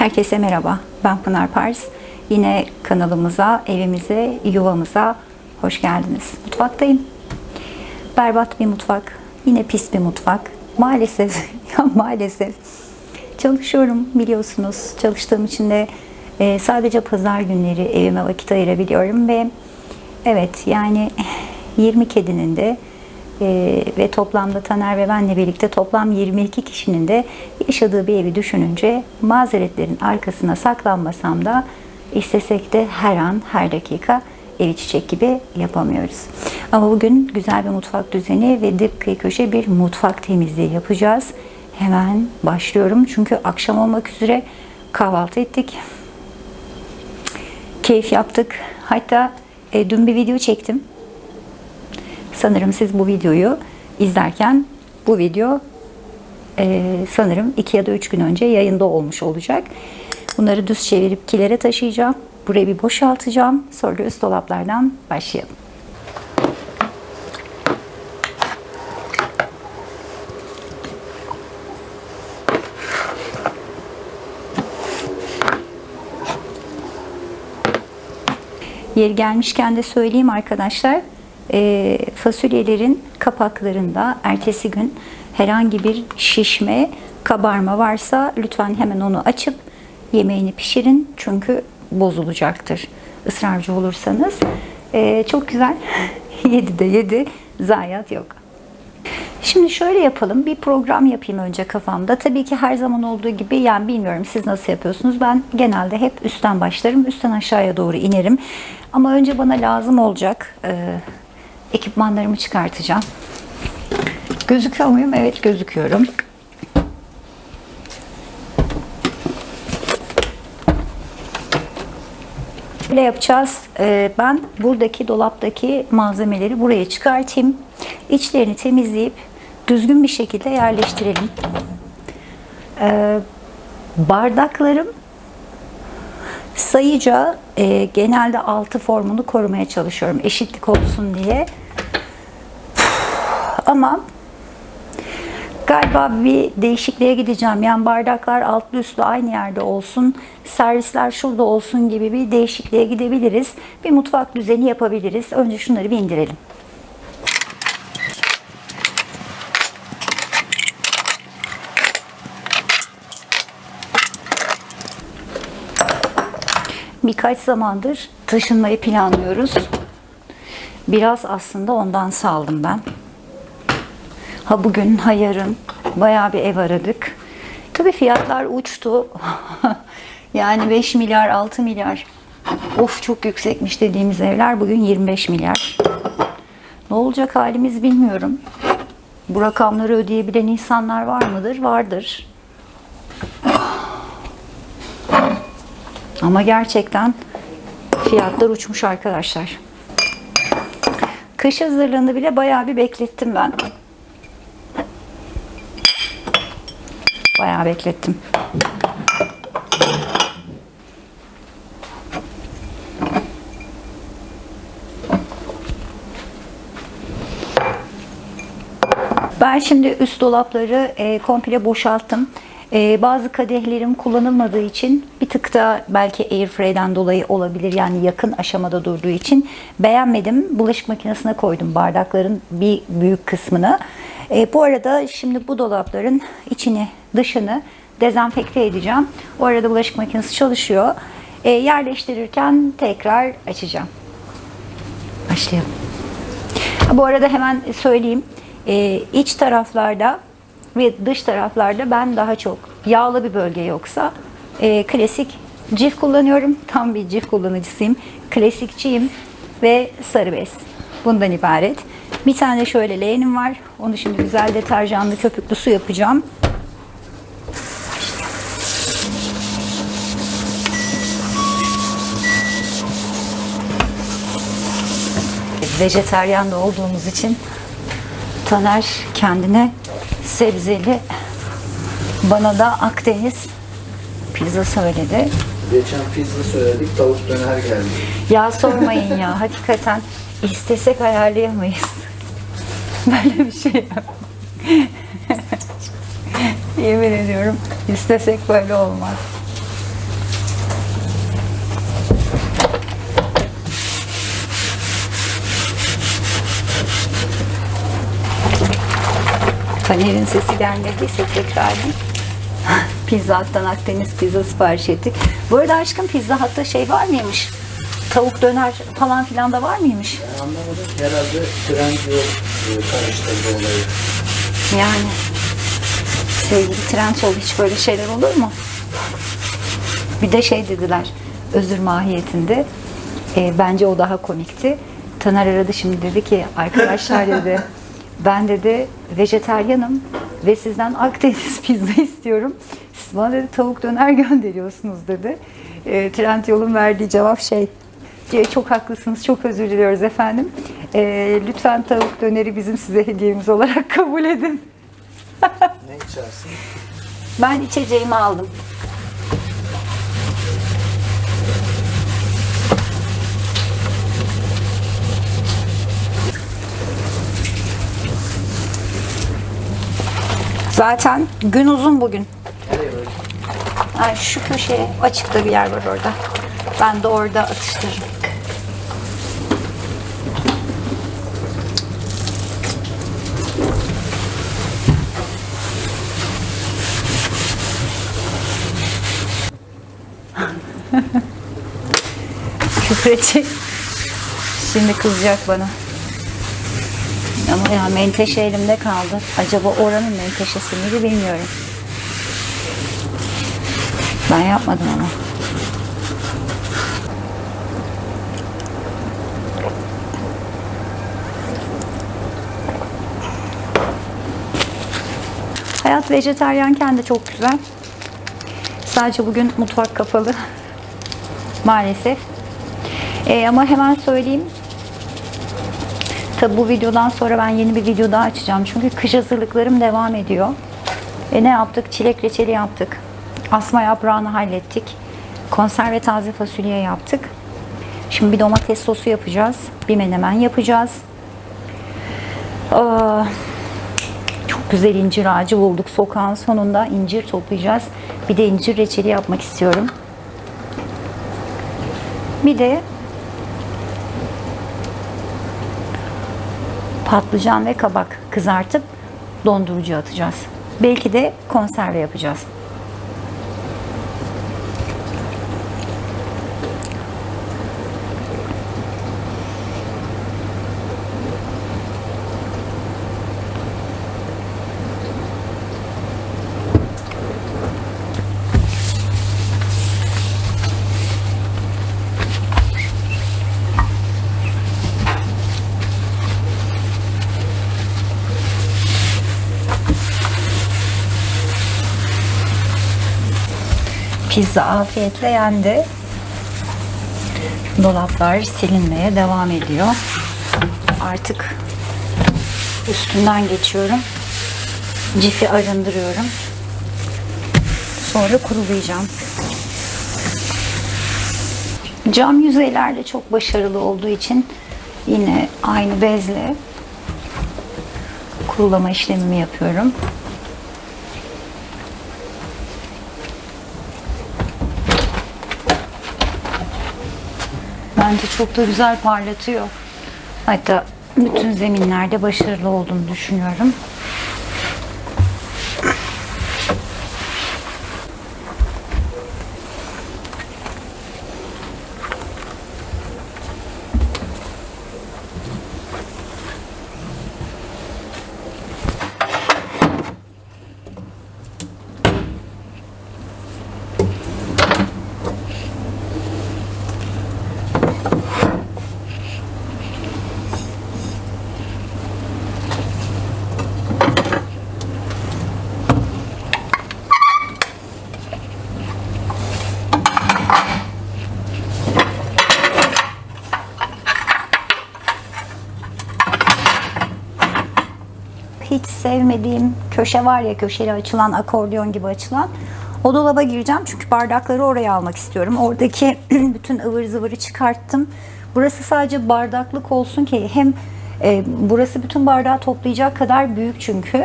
Herkese merhaba. Ben Pınar Pars. Yine kanalımıza, evimize, yuvamıza hoş geldiniz. Mutfaktayım. Berbat bir mutfak. Yine pis bir mutfak. Maalesef, ya maalesef. Çalışıyorum biliyorsunuz. Çalıştığım için de e, sadece pazar günleri evime vakit ayırabiliyorum ve evet yani 20 kedinin de e, ve toplamda Taner ve benle birlikte toplam 22 kişinin de yaşadığı bir evi düşününce mazeretlerin arkasına saklanmasam da istesek de her an her dakika evi çiçek gibi yapamıyoruz. Ama bugün güzel bir mutfak düzeni ve dip kıyı köşe bir mutfak temizliği yapacağız. Hemen başlıyorum çünkü akşam olmak üzere kahvaltı ettik. Keyif yaptık. Hatta e, dün bir video çektim. Sanırım siz bu videoyu izlerken bu video e, sanırım 2 ya da 3 gün önce yayında olmuş olacak. Bunları düz çevirip kilere taşıyacağım. Burayı bir boşaltacağım. Sonra da üst dolaplardan başlayalım. Yeri gelmişken de söyleyeyim arkadaşlar. E, fasulyelerin kapaklarında ertesi gün herhangi bir şişme, kabarma varsa lütfen hemen onu açıp yemeğini pişirin. Çünkü bozulacaktır. Israrcı olursanız. E, çok güzel. yedi de yedi. Zayiat yok. Şimdi şöyle yapalım. Bir program yapayım önce kafamda. Tabii ki her zaman olduğu gibi yani bilmiyorum siz nasıl yapıyorsunuz. Ben genelde hep üstten başlarım. Üstten aşağıya doğru inerim. Ama önce bana lazım olacak e, ekipmanlarımı çıkartacağım. Gözüküyor muyum? Evet gözüküyorum. Böyle yapacağız. Ee, Ben buradaki dolaptaki malzemeleri buraya çıkartayım. İçlerini temizleyip düzgün bir şekilde yerleştirelim. Ee, Bardaklarım sayıca e, genelde altı formunu korumaya çalışıyorum. Eşitlik olsun diye. Ama galiba bir değişikliğe gideceğim. Yani bardaklar altlı üstlü aynı yerde olsun, servisler şurada olsun gibi bir değişikliğe gidebiliriz. Bir mutfak düzeni yapabiliriz. Önce şunları bir indirelim. Birkaç zamandır taşınmayı planlıyoruz. Biraz aslında ondan saldım ben. Ha bugün ha yarın bayağı bir ev aradık. Tabii fiyatlar uçtu. yani 5 milyar 6 milyar. Of çok yüksekmiş dediğimiz evler bugün 25 milyar. Ne olacak halimiz bilmiyorum. Bu rakamları ödeyebilen insanlar var mıdır? Vardır. Ama gerçekten fiyatlar uçmuş arkadaşlar. Kış hazırlığını bile bayağı bir beklettim ben. Bayağı beklettim. Ben şimdi üst dolapları e, komple boşalttım. E, bazı kadehlerim kullanılmadığı için bir tık da belki airfryer'den dolayı olabilir. Yani yakın aşamada durduğu için beğenmedim. Bulaşık makinesine koydum bardakların bir büyük kısmını. E, bu arada şimdi bu dolapların içini dışını dezenfekte edeceğim. O arada bulaşık makinesi çalışıyor. E, yerleştirirken tekrar açacağım. Başlayalım. Bu arada hemen söyleyeyim. Ee, iç taraflarda ve dış taraflarda ben daha çok yağlı bir bölge yoksa e, klasik cif kullanıyorum. Tam bir cif kullanıcısıyım. Klasikçiyim ve sarı bez. Bundan ibaret. Bir tane şöyle leğenim var. Onu şimdi güzel deterjanlı köpüklü su yapacağım. Vejeteryan da olduğumuz için Taner kendine sebzeli bana da Akdeniz pizza söyledi. Geçen pizza söyledik, tavuk döner geldi. Ya sormayın ya hakikaten istesek ayarlayamayız. Böyle bir şey yok. Yemin ediyorum istesek böyle olmaz. Taner'in sesi gelmediyse tekrar bir Pizza Hut'tan Akdeniz pizza sipariş ettik. Bu arada aşkım Pizza Hut'ta şey var mıymış? Tavuk döner falan filan da var mıymış? Ben anlamadım. Herhalde trend yol e, karıştırdı olayı. Yani sevgili Trendyol hiç böyle şeyler olur mu? Bir de şey dediler özür mahiyetinde. E, bence o daha komikti. Taner aradı şimdi dedi ki arkadaşlar dedi ben dedi vejeteryanım ve sizden Akdeniz pizza istiyorum. Siz bana dedi tavuk döner gönderiyorsunuz dedi. E, Trendyol'un verdiği cevap şey "E, çok haklısınız çok özür diliyoruz efendim. E, lütfen tavuk döneri bizim size hediyemiz olarak kabul edin. Ne içersin? Ben içeceğimi aldım. Zaten gün uzun bugün. Ha, şu köşeye açıkta bir yer var orada. Ben de orada atıştırırım. Küfür edecek. Şimdi kızacak bana. Ama ya menteşe elimde kaldı. Acaba oranın menteşesi miydi bilmiyorum. Ben yapmadım ama. Hayat vejetaryenken de çok güzel. Sadece bugün mutfak kapalı. Maalesef. Ee, ama hemen söyleyeyim. Tabi bu videodan sonra ben yeni bir video daha açacağım. Çünkü kış hazırlıklarım devam ediyor. E ne yaptık? Çilek reçeli yaptık. Asma yaprağını hallettik. Konserve taze fasulye yaptık. Şimdi bir domates sosu yapacağız. Bir menemen yapacağız. Aa, çok güzel incir ağacı bulduk. Sokağın sonunda incir toplayacağız. Bir de incir reçeli yapmak istiyorum. Bir de patlıcan ve kabak kızartıp dondurucuya atacağız. Belki de konserve yapacağız. Pizza afiyetle yendi. Dolaplar silinmeye devam ediyor. Artık üstünden geçiyorum. Cifi arındırıyorum. Sonra kurulayacağım. Cam yüzeylerde çok başarılı olduğu için yine aynı bezle kurulama işlemimi yapıyorum. Bence çok da güzel parlatıyor. Hatta bütün zeminlerde başarılı olduğunu düşünüyorum. Hiç sevmediğim köşe var ya köşeli açılan akordeon gibi açılan. O dolaba gireceğim çünkü bardakları oraya almak istiyorum. Oradaki bütün ıvır zıvırı çıkarttım. Burası sadece bardaklık olsun ki hem e, burası bütün bardağı toplayacak kadar büyük çünkü.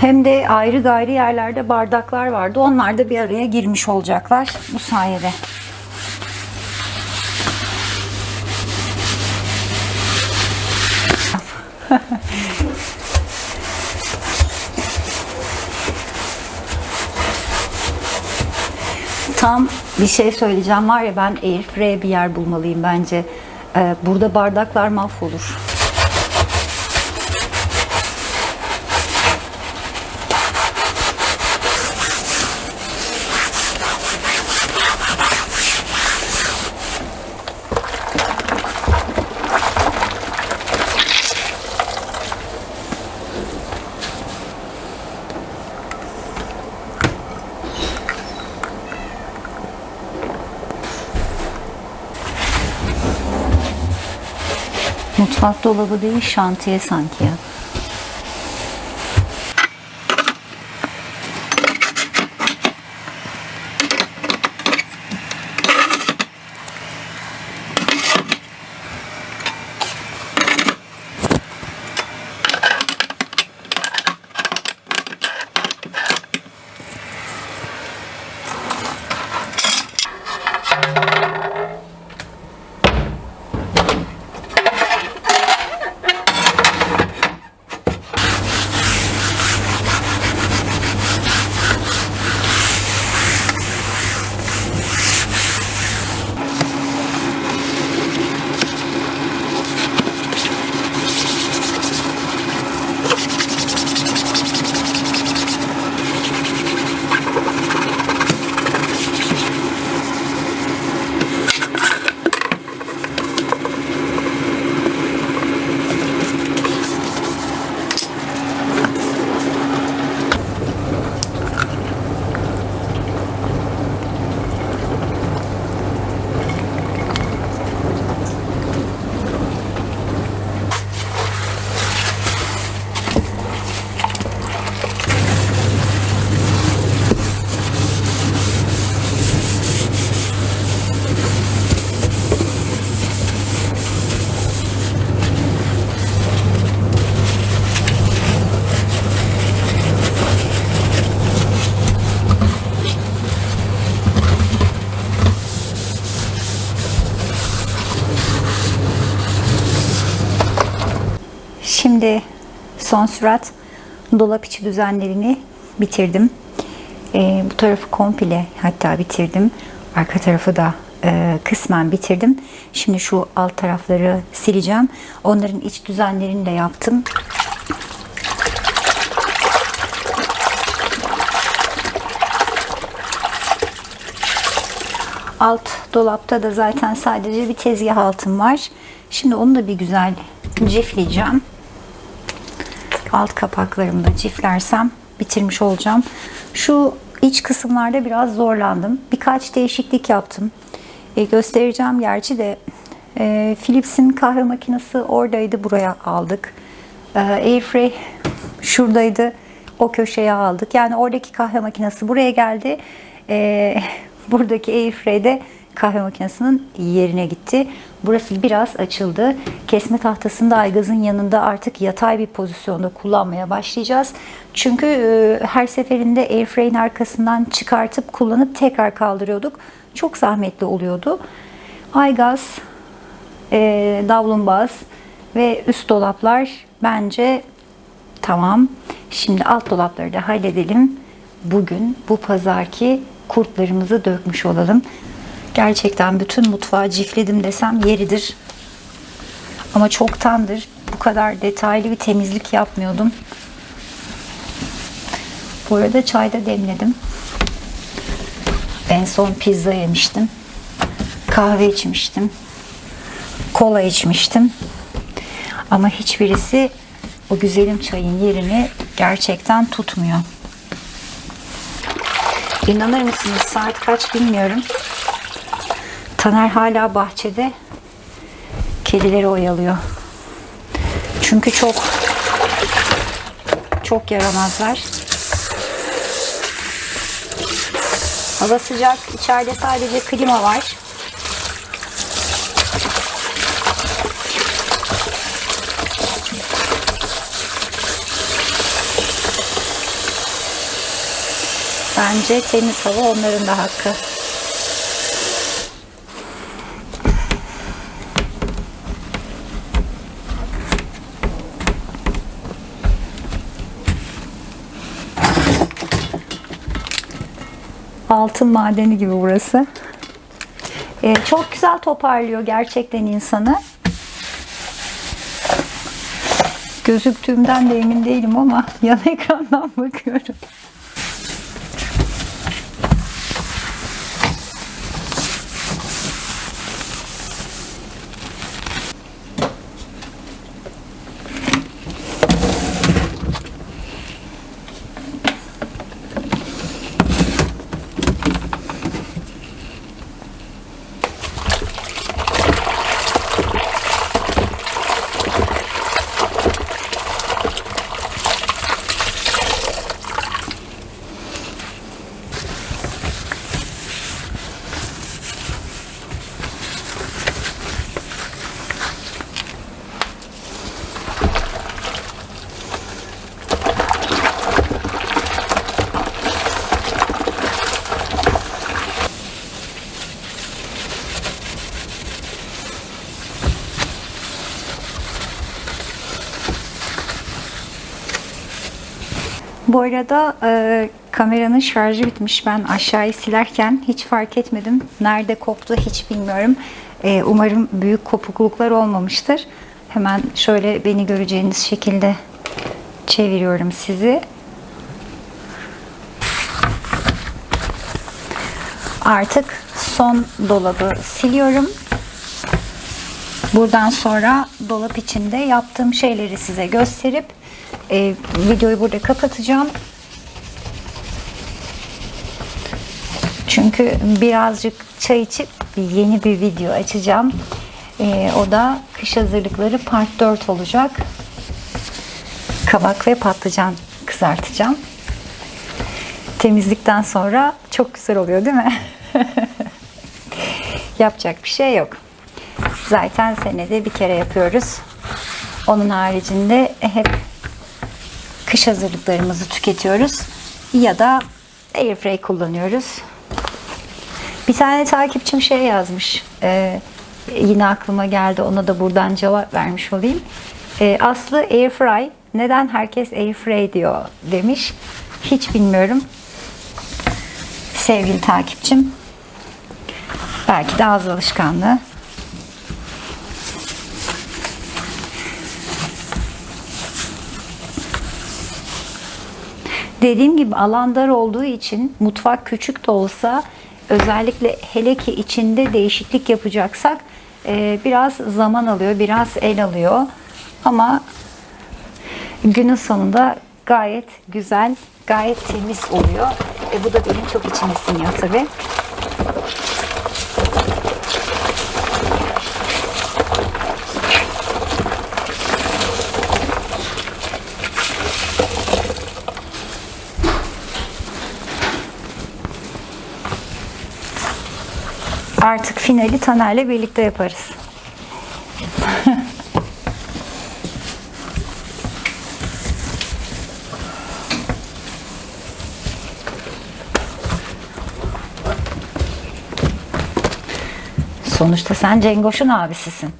Hem de ayrı gayrı yerlerde bardaklar vardı. Onlar da bir araya girmiş olacaklar bu sayede. Tam bir şey söyleyeceğim var ya ben airfryer bir yer bulmalıyım bence. Ee, burada bardaklar mahvolur. Mutfak dolabı değil şantiye sanki ya. Şimdi son sürat dolap içi düzenlerini bitirdim. Ee, bu tarafı komple hatta bitirdim. Arka tarafı da e, kısmen bitirdim. Şimdi şu alt tarafları sileceğim. Onların iç düzenlerini de yaptım. Alt dolapta da zaten sadece bir tezgah altım var. Şimdi onu da bir güzel cifleyeceğim. Alt kapaklarımı da ciflersem bitirmiş olacağım. Şu iç kısımlarda biraz zorlandım. Birkaç değişiklik yaptım. E, göstereceğim gerçi de e, Philips'in kahve makinesi oradaydı. Buraya aldık. E, Airfryer şuradaydı. O köşeye aldık. Yani oradaki kahve makinesi buraya geldi. E, buradaki Airfryer'de kahve makinesinin yerine gitti. Burası biraz açıldı. Kesme tahtasını da aygazın yanında artık yatay bir pozisyonda kullanmaya başlayacağız. Çünkü e, her seferinde airfryer'in arkasından çıkartıp kullanıp tekrar kaldırıyorduk. Çok zahmetli oluyordu. Aygaz, e, davlumbaz ve üst dolaplar bence tamam. Şimdi alt dolapları da halledelim. Bugün bu pazarki kurtlarımızı dökmüş olalım. Gerçekten bütün mutfağı cifledim desem yeridir. Ama çoktandır bu kadar detaylı bir temizlik yapmıyordum. Bu arada çay da demledim. En son pizza yemiştim. Kahve içmiştim. Kola içmiştim. Ama hiçbirisi o güzelim çayın yerini gerçekten tutmuyor. İnanır mısınız saat kaç bilmiyorum. Taner hala bahçede kedileri oyalıyor. Çünkü çok çok yaramazlar. Hava sıcak. İçeride sadece klima var. Bence temiz hava onların da hakkı. Altın madeni gibi burası. Ee, çok güzel toparlıyor gerçekten insanı. Gözüktüğümden de emin değilim ama yan ekrandan bakıyorum. Bu arada e, kameranın şarjı bitmiş. Ben aşağıyı silerken hiç fark etmedim. Nerede koptu hiç bilmiyorum. E, umarım büyük kopukluklar olmamıştır. Hemen şöyle beni göreceğiniz şekilde çeviriyorum sizi. Artık son dolabı siliyorum. Buradan sonra dolap içinde yaptığım şeyleri size gösterip e, videoyu burada kapatacağım. Çünkü birazcık çay içip yeni bir video açacağım. E, o da kış hazırlıkları part 4 olacak. Kabak ve patlıcan kızartacağım. Temizlikten sonra çok güzel oluyor değil mi? Yapacak bir şey yok. Zaten senede bir kere yapıyoruz. Onun haricinde hep kış hazırlıklarımızı tüketiyoruz. Ya da airfryer kullanıyoruz. Bir tane takipçim şey yazmış. Ee, yine aklıma geldi. Ona da buradan cevap vermiş olayım. Ee, Aslı airfry. Neden herkes airfry diyor demiş. Hiç bilmiyorum. Sevgili takipçim. Belki de ağız alışkanlığı. Dediğim gibi alan dar olduğu için mutfak küçük de olsa özellikle hele ki içinde değişiklik yapacaksak e, biraz zaman alıyor, biraz el alıyor. Ama günün sonunda gayet güzel, gayet temiz oluyor. E, bu da benim çok içime siniyor tabii. Artık finali Taner'le birlikte yaparız. Sonuçta sen Cengoş'un abisisin.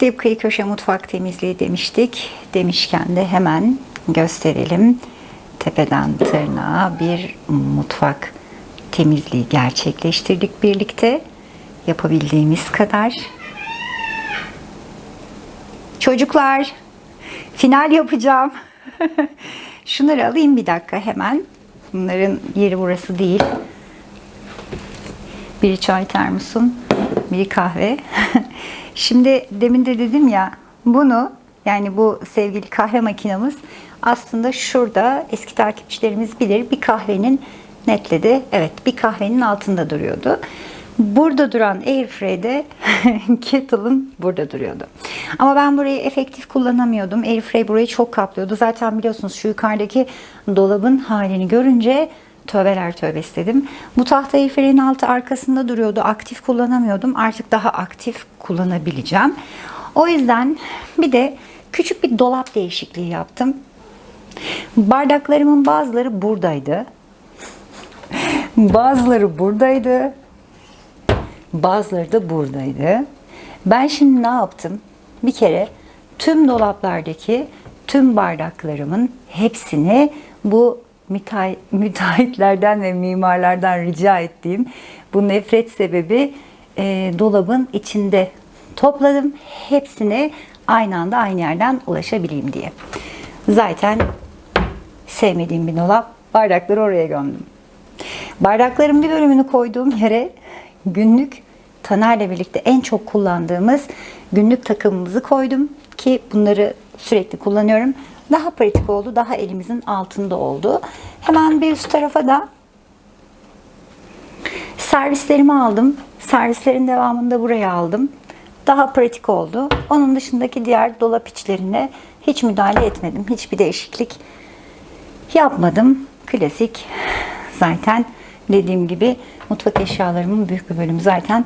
Dip kıyı köşe mutfak temizliği demiştik. Demişken de hemen gösterelim. Tepeden tırnağa bir mutfak temizliği gerçekleştirdik birlikte. Yapabildiğimiz kadar. Çocuklar, final yapacağım. Şunları alayım bir dakika hemen. Bunların yeri burası değil. Biri çay termosum, biri kahve. Şimdi demin de dedim ya bunu yani bu sevgili kahve makinamız aslında şurada eski takipçilerimiz bilir bir kahvenin netledi. Evet bir kahvenin altında duruyordu. Burada duran Airfry'de kettle'ın burada duruyordu. Ama ben burayı efektif kullanamıyordum. Airfryer burayı çok kaplıyordu. Zaten biliyorsunuz şu yukarıdaki dolabın halini görünce tövbeler tövbesi dedim. Bu tahta airfryer'in altı arkasında duruyordu. Aktif kullanamıyordum. Artık daha aktif kullanabileceğim. O yüzden bir de küçük bir dolap değişikliği yaptım. Bardaklarımın bazıları buradaydı. Bazıları buradaydı. Bazıları da buradaydı. Ben şimdi ne yaptım? Bir kere tüm dolaplardaki tüm bardaklarımın hepsini bu müteahhitlerden ve mimarlardan rica ettiğim bu nefret sebebi e, dolabın içinde topladım. Hepsine aynı anda aynı yerden ulaşabileyim diye. Zaten sevmediğim bir dolap. Bardakları oraya gömdüm. Bardakların bir bölümünü koyduğum yere günlük Taner'le birlikte en çok kullandığımız günlük takımımızı koydum ki bunları sürekli kullanıyorum. Daha pratik oldu, daha elimizin altında oldu. Hemen bir üst tarafa da servislerimi aldım. Servislerin devamını da buraya aldım. Daha pratik oldu. Onun dışındaki diğer dolap içlerine hiç müdahale etmedim. Hiçbir değişiklik yapmadım. Klasik. Zaten dediğim gibi mutfak eşyalarımın büyük bir bölümü zaten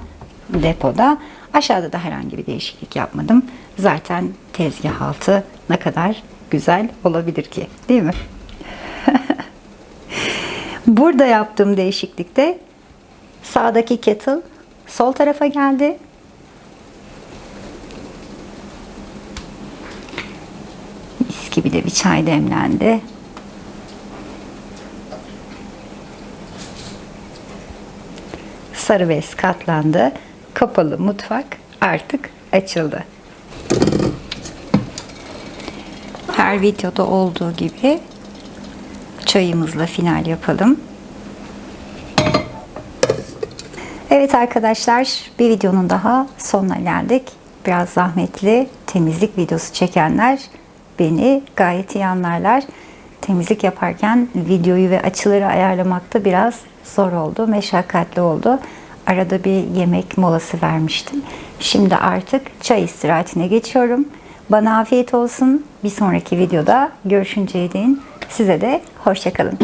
depoda. Aşağıda da herhangi bir değişiklik yapmadım. Zaten tezgah altı ne kadar güzel olabilir ki değil mi? Burada yaptığım değişiklikte sağdaki kettle sol tarafa geldi. Mis gibi de bir çay demlendi. Sarı bez katlandı. Kapalı mutfak artık açıldı. Her videoda olduğu gibi çayımızla final yapalım. Evet arkadaşlar bir videonun daha sonuna geldik. Biraz zahmetli temizlik videosu çekenler beni gayet iyi anlarlar. Temizlik yaparken videoyu ve açıları ayarlamakta biraz zor oldu, meşakkatli oldu. Arada bir yemek molası vermiştim. Şimdi artık çay istirahatine geçiyorum. Bana afiyet olsun. Bir sonraki videoda görüşünceye değin size de hoşçakalın.